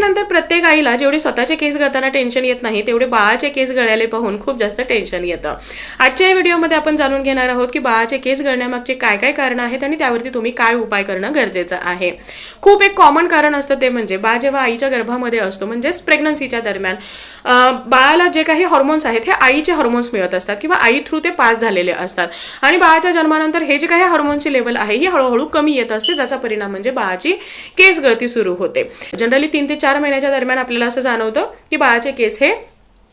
नंतर प्रत्येक आईला जेवढे स्वतःचे केस गळताना टेन्शन येत नाही तेवढे बाळाचे केस गळायले पाहून खूप जास्त टेन्शन येतं. आजच्या या व्हिडिओमध्ये आपण जाणून घेणार आहोत की बाळाचे केस गळण्यामागचे काय काय कारण आहेत आणि त्यावरती तुम्ही काय उपाय करणं गरजेचं आहे. खूप एक कॉमन कारण असतं ते म्हणजे बाळ जेव्हा आईच्या गर्भामध्ये असतो म्हणजेच प्रेग्नन्सीच्या दरम्यान बाळाला जे काही हॉर्मोन्स आहेत हे आईचे हॉर्मोन्स मिळत असतात किंवा आई थ्रू ते पास झालेले असतात. आणि बाळाच्या जन्मानंतर हे जे काही हार्मोनची लेवल आहे ही हळूहळू कमी येत असते ज्याचा परिणाम म्हणजे बाळाची केस गळती सुरू होते. जनरली तीन ते चार चार महिन्याच्या दरम्यान आपल्याला असं जाणवतं की बाळाचे केस हे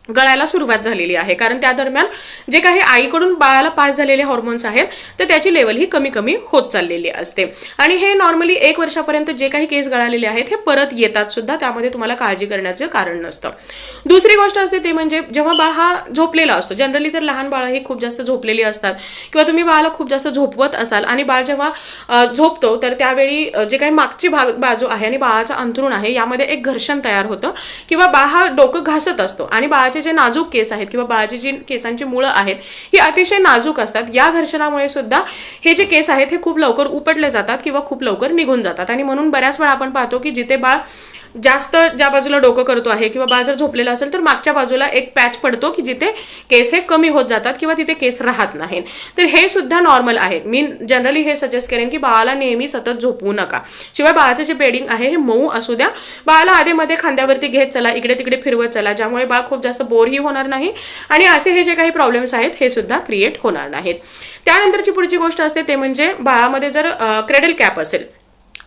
गळायला सुरुवात झालेली आहे. कारण त्या दरम्यान जे काही आईकडून बाळाला पास झालेले हॉर्मोन्स आहेत तर त्याची लेवल ही कमी कमी होत चाललेली असते. आणि हे नॉर्मली एक वर्षापर्यंत जे काही केस गळालेले आहेत हे परत येतात सुद्धा. त्यामध्ये तुम्हाला काळजी करण्याचं कारण नसतं. दुसरी गोष्ट असते ते म्हणजे जेव्हा बाळ हा झोपलेला असतो जनरली तर लहान बाळ ही खूप जास्त झोपलेली असतात. किंवा तुम्ही बाळाला खूप जास्त झोपवत असाल आणि बाळ जेव्हा झोपतो तर त्यावेळी जे काही मागची भाग बाजू आहे आणि बाळाचं अंथरूण आहे यामध्ये एक घर्षण तयार होतं. किंवा बाळ हा डोकं घासत असतो आणि बाळाचे जे नाजूक केस आहेत किंवा बाळाची जी केसांची मुळं आहेत ही अतिशय नाजूक असतात. या घर्षणामुळे सुद्धा हे जे केस आहेत हे खूप लवकर उपटले जातात किंवा खूप लवकर निघून जातात. आणि म्हणून बऱ्याच वेळा आपण पाहतो की जिथे बाळ जास्त ज्या बाजूला डोकं करतो आहे किंवा बाळ जर झोपलेला असेल तर मागच्या बाजूला एक पॅच पडतो की जिथे केस हे कमी होत जातात किंवा तिथे केस राहत नाहीत तर हे सुद्धा नॉर्मल आहे. मी जनरली हे सजेस्ट करेन की बाळाला नेहमी सतत झोपवू नका. शिवाय बाळाचं जे बेडिंग आहे हे मऊ असू द्या. बाळाला आधेमध्ये खांद्यावरती घेत चला इकडे तिकडे फिरवत चला ज्यामुळे बाळ खूप जास्त बोरही होणार नाही आणि असे हे जे काही प्रॉब्लेम्स आहेत हे सुद्धा क्रिएट होणार नाहीत. त्यानंतरची पुढची गोष्ट असते ते म्हणजे बाळामध्ये जर क्रेडल कॅप असेल.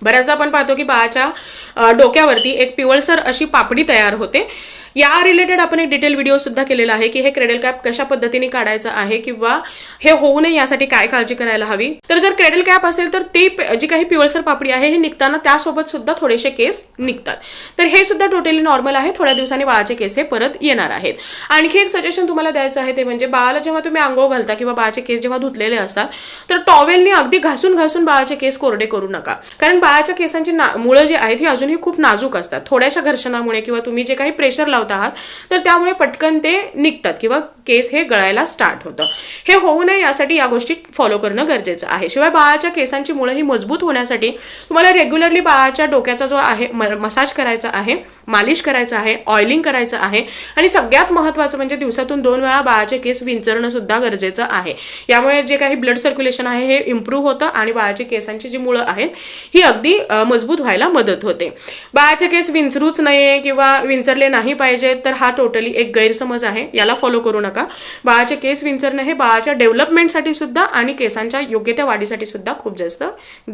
बऱ्याचदा आपण पाहतो की बाळाच्या डोक्यावरती एक पिवळसर अशी पापडी तयार होते. या रिलेटेड आपण एक डिटेल व्हिडिओ सुद्धा केलेला आहे की हे क्रेडल कॅप कशा पद्धतीने काढायचं आहे किंवा हे होऊ नये यासाठी काय काळजी करायला हवी? तर जर क्रेडल कॅप असेल तर ती जी काही पिवळसर पापडी आहे हे निघताना त्यासोबत सुद्धा थोडेसे केस निघतात. तर हे सुद्धा टोटली नॉर्मल आहे. थोड्या दिवसांनी बाळाचे केस हे परत येणार आहेत. आणखी एक सजेशन तुम्हाला द्यायचं आहे ते म्हणजे बाळाला जेव्हा तुम्ही आंघोळ घालता किंवा बाळाचे केस जेव्हा धुतलेले असतात तर टॉवेलनी अगदी घासून घासून बाळाचे केस कोरडे करू नका. कारण बाळाच्या केसांची ना- मुळं जी आहेत ही अजूनही खूप नाजूक असतात. थोड्याशा घर्षणामुळे किंवा तुम्ही जे काही प्रेशर लावत आहात तर त्यामुळे पटकन ते निघतात किंवा केस हे गळायला स्टार्ट होतं. हे होऊ नये यासाठी या गोष्टी फॉलो करणं गरजेचं आहे. शिवाय बाळाच्या केसांची मुळं ही मजबूत होण्यासाठी तुम्हाला रेग्युलरली बाळाच्या डोक्याचा जो आहे मसाज करायचा आहे मालिश करायचं आहे ऑइलिंग करायचं आहे आणि सगळ्यात महत्त्वाचं म्हणजे दिवसातून दोन वेळा बाळाचे केस विंचरणं सुद्धा गरजेचं आहे. यामुळे जे काही ब्लड सर्क्युलेशन आहे हे इम्प्रूव्ह होतं आणि बाळाच्या केसांची जी मुळं आहेत ही अगदी मजबूत व्हायला मदत होते. बाळाचे केस विंचरूच नये किंवा विंचरले नाही पाहिजे पाहिजेत तर हा टोटली एक गैरसमज आहे. याला फॉलो करू नका. बाळाचे केस विंचरणं हे बाळाच्या डेव्हलपमेंटसाठी सुद्धा आणि केसांच्या योग्य त्या वाढीसाठी सुद्धा खूप जास्त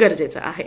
गरजेचं आहे.